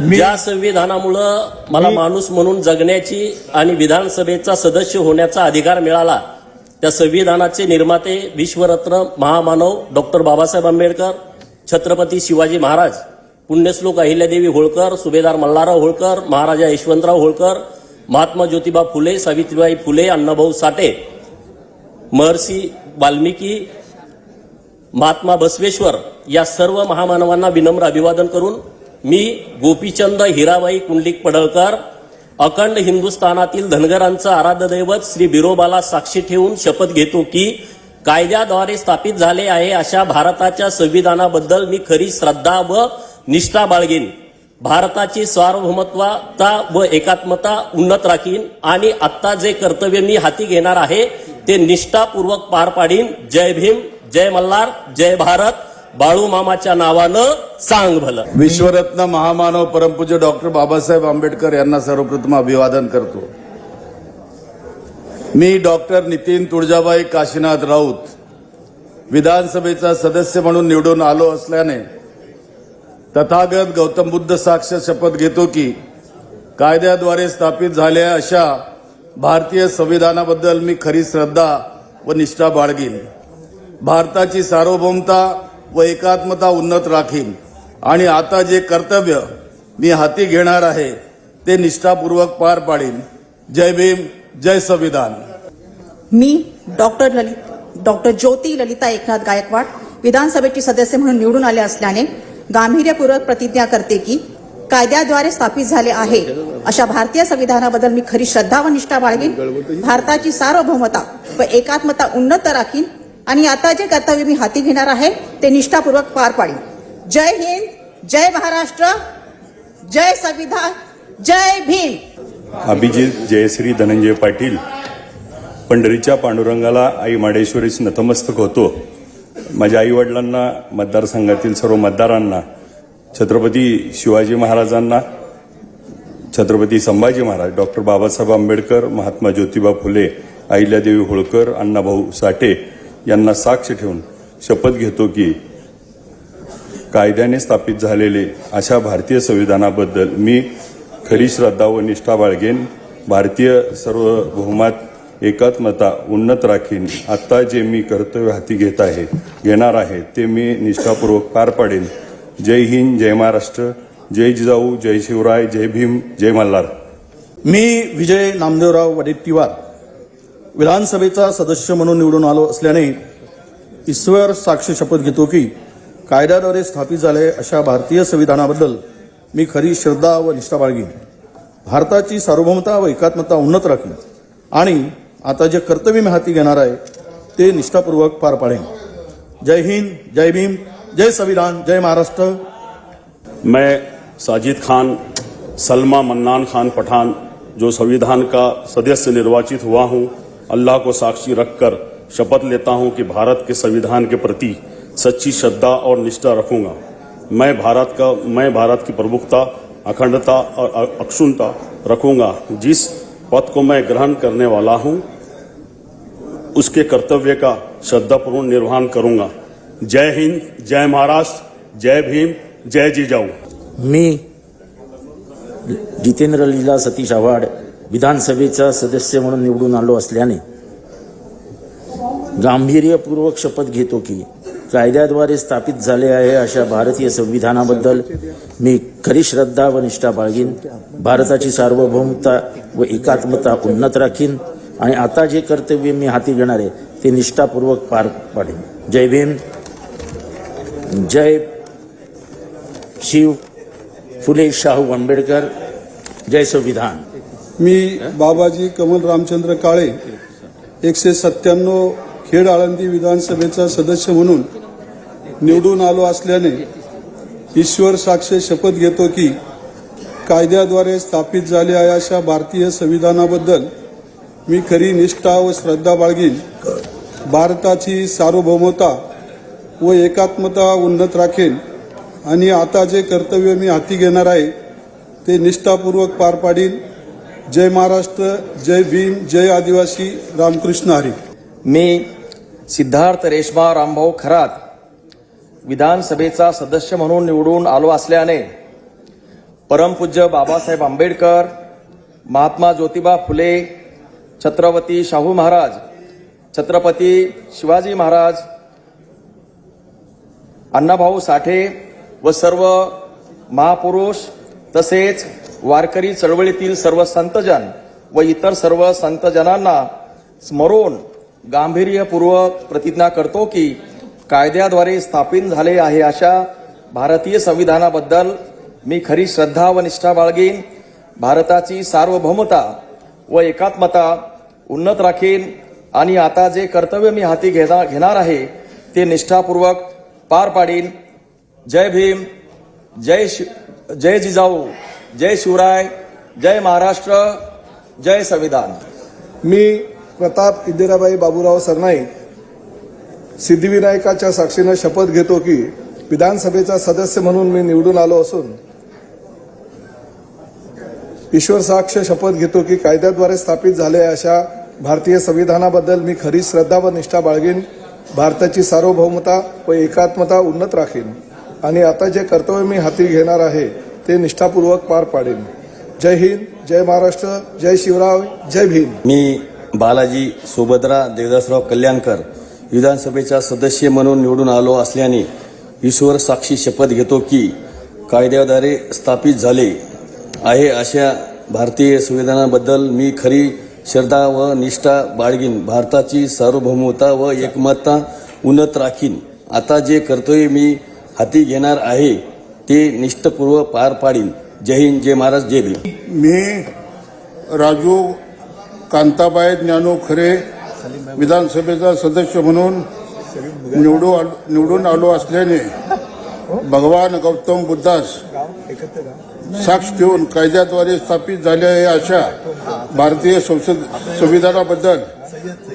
ज्या संविधानामुळं मला माणूस म्हणून जगण्याची आणि विधानसभेचा सदस्य होण्याचा अधिकार मिळाला त्या संविधानाचे निर्माते विश्वरत्न महामानव डॉक्टर बाबासाहेब आंबेडकर छत्रपती शिवाजी महाराज पुण्यश्लोक अहिल्यादेवी होळकर सुभेदार मल्हारराव होळकर महाराजा यशवंतराव होळकर महात्मा ज्योतिबा फुले सावित्रीबाई फुले अण्णाभाऊ साठे महर्षी वाल्मिकी महात्मा बसवेश्वर या सर्व महामानवांना विनम्र अभिवादन करून मी गोपीचंद हिराबाई कुंडलिक पडळकर अखंड हिंदुस्थानातील धनगरांचं आराध्यदैवत श्री बिरोबाला साक्षी ठेवून शपथ घेतो की कायद्याद्वारे स्थापित झाले आहे अशा भारताच्या संविधानाबद्दल मी खरी श्रद्धा व निष्ठा बाळगेन. भारताची सार्वभौमत्वता व एकात्मता उन्नत राखीन आणि आत्ता जे कर्तव्य मी हाती घेणार आहे ते निष्ठापूर्वक पार पाडीन. जय भीम जय मल्हार जय भारत. बाळू मामाच्या नावानं सांग भलं. विश्वरत्न महामानव परमपूज्य डॉक्टर बाबासाहेब आंबेडकर यांना सर्वप्रथम अभिवादन करतो. मी डॉक्टर नितीन तुळजाबाई काशीनाथ राऊत विधानसभेचा सदस्य म्हणून निवडून आलो असल्याने तथागत गौतम बुद्ध साक्ष शपथ घेतो की कायद्याद्वारे स्थापित झालेल्या अशा भारतीय संविधानाबद्दल मी खरी श्रद्धा व निष्ठा बाळगीन. भारताची सार्वभौमता व एकात्मता उन्नत राखीन. आणि आता जे कर्तव्य मी हाती घेणार आहे ते निष्ठापूर्वक पार पाडीन. जय भीम जय संविधान. मी डॉक्टर ललित डॉक्टर ज्योती ललिता एकनाथ गायकवाड विधानसभेची सदस्य म्हणून निवडून आले असल्याने गांभीर्यपूर्वक प्रतिज्ञा करते की कायद्याद्वारे स्थापित झाले आहे अशा भारतीय संविधानाबद्दल मी खरी श्रद्धा व निष्ठा बाळगीन. भारताची सार्वभौमता व एकात्मता उन्नत राखीन. आणि आता जे कर्तव्य मी हाती घेणार आहे ते निष्ठापूर्वक पार पाडीन. जय हिंद जय महाराष्ट्र जय संविधान जय भीम. अभिजित जयश्री धनंजय पाटील पंढरीच्या पांडुरंगाला आई माडेश्वरीस नतमस्तक होतो. माझ्या आईवडिलांना मतदारसंघातील सर्व मतदारांना छत्रपती शिवाजी महाराजांना छत्रपती संभाजी महाराज डॉक्टर बाबासाहेब आंबेडकर महात्मा ज्योतिबा फुले अहिल्यादेवी होळकर अण्णाभाऊ साठे यांना साक्ष ठेवून शपथ घेतो की कायद्याने स्थापित झालेले अशा भारतीय संविधानाबद्दल मी खरी श्रद्धा व निष्ठा बाळगेन. भारतीय सार्वभौमात एकात्मता उन्नत राखीन. आत्ता जे मी कर्तव्य हाती घेत आहे घेणार आहे ते मी निष्ठापूर्वक पार पाडेन. जय हिंद जय महाराष्ट्र जय जिजाऊ जय शिवराय जय भीम जय मल्हार. मी विजय नामदेवराव वडेट्टीवार. विधानसभेचा सदस्य म्हणून निवडून आलो असल्याने ईश्वर साक्ष शपथ घेतो की कायद्याद्वारे स्थापित झाले अशा भारतीय संविधानाबद्दल मी खरी श्रद्धा व निष्ठा बाळगीन. भारताची सार्वभौमता व एकात्मता उन्नत राखीन. आणि आता जे कर्तव्य मी हाती घेणार आहे ते निष्ठापूर्वक पार पाडेन. जय हिंद जय भीम जय संविधान जय महाराष्ट्र. मैं साजिद खान सलमा मन्नान खान पठान जो संविधान का सदस्य निर्वाचित हुआ हूं अल्लाह को साक्षी रखकर शपथ लेता हूँ कि भारत के संविधान के प्रति सच्ची श्रद्धा और निष्ठा रखूँगा। मैं भारत का, मैं भारत की प्रमुखता, अखंडता और अक्षुणता रखूँगा। जिस पद को मैं ग्रहण करने वाला हूँ, उसके कर्तव्य का श्रद्धापूर्ण निर्वहन करूँगा। जय हिंद, जय महाराष्ट्र, जय भीम, जय जिजाऊ। मी जितेंद्र लीला सतीश आव्हाड विधानसभेचा सदस्य म्हणून निवडून आलो असल्याने गांभीर्यपूर्वक शपथ घेतो की कायद्याद्वारे स्थापित झाले आहे अशा भारतीय संविधानाबद्दल मी खरी श्रद्धा व निष्ठा बाळगीन. भारताची सार्वभौमता व एकात्मता उन्नत राखीन. आणि आता जे कर्तव्य मी हाती घेणार आहे ते निष्ठापूर्वक पार पाडेन. जय भीम. जय शिव. फुले शाहू आंबेडकर. जय संविधान. मी बाबाजी कमल रामचंद्र काळे एकशे सत्त्याण्णव खेड आळंदी विधानसभेचा सदस्य म्हणून निवडून आलो असल्याने ईश्वर साक्ष शपथ घेतो की कायद्याद्वारे स्थापित झाल्या आहे अशा भारतीय संविधानाबद्दल मी खरी निष्ठा व श्रद्धा बाळगीन. भारताची सार्वभौमता व एकात्मता उन्नत राखेन. आणि आता जे कर्तव्य मी हाती घेणार आहे ते निष्ठापूर्वक पार पाडीन. जय महाराष्ट्र जय भीम जय आदिवासी रामकृष्ण हरी. मी सिद्धार्थ रेश्मा रामभाऊ खरात विधानसभेचा सदस्य म्हणून निवडून आलो असल्याने परमपूज्य बाबासाहेब आंबेडकर महात्मा ज्योतिबा फुले छत्रपती शाहू महाराज छत्रपती शिवाजी महाराज अण्णाभाऊ साठे व सर्व महापुरुष तसेच वारकरी चळवळीतील सर्व संतजन व इतर सर्व संतजनांना स्मरून गांभीर्यपूर्वक प्रतिज्ञा करतो की कायद्याद्वारे स्थापित झाले आहे अशा भारतीय संविधानाबद्दल मी खरी श्रद्धा व निष्ठा बाळगीन. भारताची सार्वभौमता व एकात्मता उन्नत राखीन. आणि आता जे कर्तव्य मी हाती घेणार घेणार आहे ते निष्ठापूर्वक पार पाडीन. जय भीम. जय शि जय जिजाऊ. जय शिवराय जय महाराष्ट्र जय संविधान. मी प्रताप इंदिराबाई बाबूराव सरनाईक सिद्धिविनायकाच्या साक्षीनं शपथ घेतो की विधानसभेचा सदस्य म्हणून मी निवडून आलो असून ईश्वर साक्ष शपथ घेतो की कायद्याद्वारे स्थापित झाले अशा भारतीय संविधानाबद्दल मी खरी श्रद्धा व निष्ठा बाळगीन भारताची सार्वभौमता व एकात्मता उन्नत राखीन. आणि आता जे कर्तव्य मी हाती घेणार आहे ते निष्ठापूर्वक पार पाडेन. जय हिंद जय महाराष्ट्र जय शिवराव जय भीम. मी बालाजी सुभद्रा देवदासराव कल्याणकर विधानसभेचा सदस्य म्हणून निवडून आलो असल्याने ईश्वर साक्षी शपथ घेतो की कायद्याद्वारे स्थापित झाले आहे अशा भारतीय संविधानाबद्दल मी खरी श्रद्धा व निष्ठा बाळगीन. भारताची सार्वभौमता व एकमतता उन्नत राखीन. आता जे कर्तव्य मी हाती घेणार आहे ते निष्ठपूर्व पार पाडीन. जय हिंद जय महाराज जय भीम. मी राजू कांताबाई ज्ञानू खरे विधानसभेचा सदस्य म्हणून निवडून निवडून आलो असल्याने भगवान गौतम बुद्धास साक्ष ठेवून कायद्याद्वारे स्थापित झाले आहे अशा भारतीय संसद संविधानाबद्दल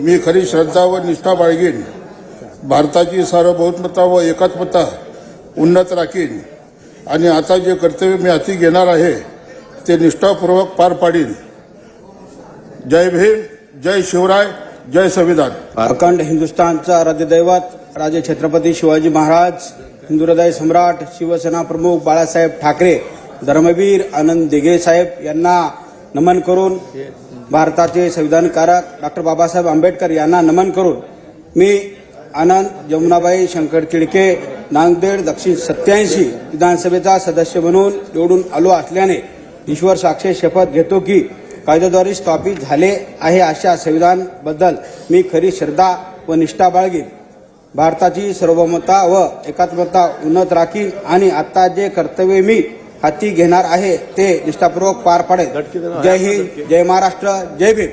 मी खरी श्रद्धा व निष्ठा बाळगीन. भारताची सार्वभौमता व एकात्मता उन्नत राखीन. आणि आता जे कर्तव्य मी हाती घेणार आहे ते निष्ठापूर्वक पार पाडीन. जय भीम जय शिवराय जय संविधान. अखंड हिंदुस्थानचा राज्यदैवत राजे छत्रपती शिवाजी महाराज हिंदुहृदय सम्राट शिवसेना प्रमुख बाळासाहेब ठाकरे धर्मवीर आनंद दिघे साहेब यांना नमन करून भारताचे संविधानकारक डॉक्टर बाबासाहेब आंबेडकर यांना नमन करून मी आनंद जमुनाबाई शंकर तिडके नांदेड दक्षिण सत्याऐंशी विधानसभेचा सदस्य म्हणून निवडून आलो असल्याने ईश्वर साक्षी शपथ घेतो की कायद्याद्वारे स्थापित झाले आहे अशा संविधानबद्दल मी खरी श्रद्धा व निष्ठा बाळगीन. भारताची सार्वभौमता व एकात्मता उन्नत राखीन आणि आता जे कर्तव्य मी हाती घेणार आहे ते निष्ठापूर्वक पार पाडेल जय हिंद जय महाराष्ट्र जय भीम.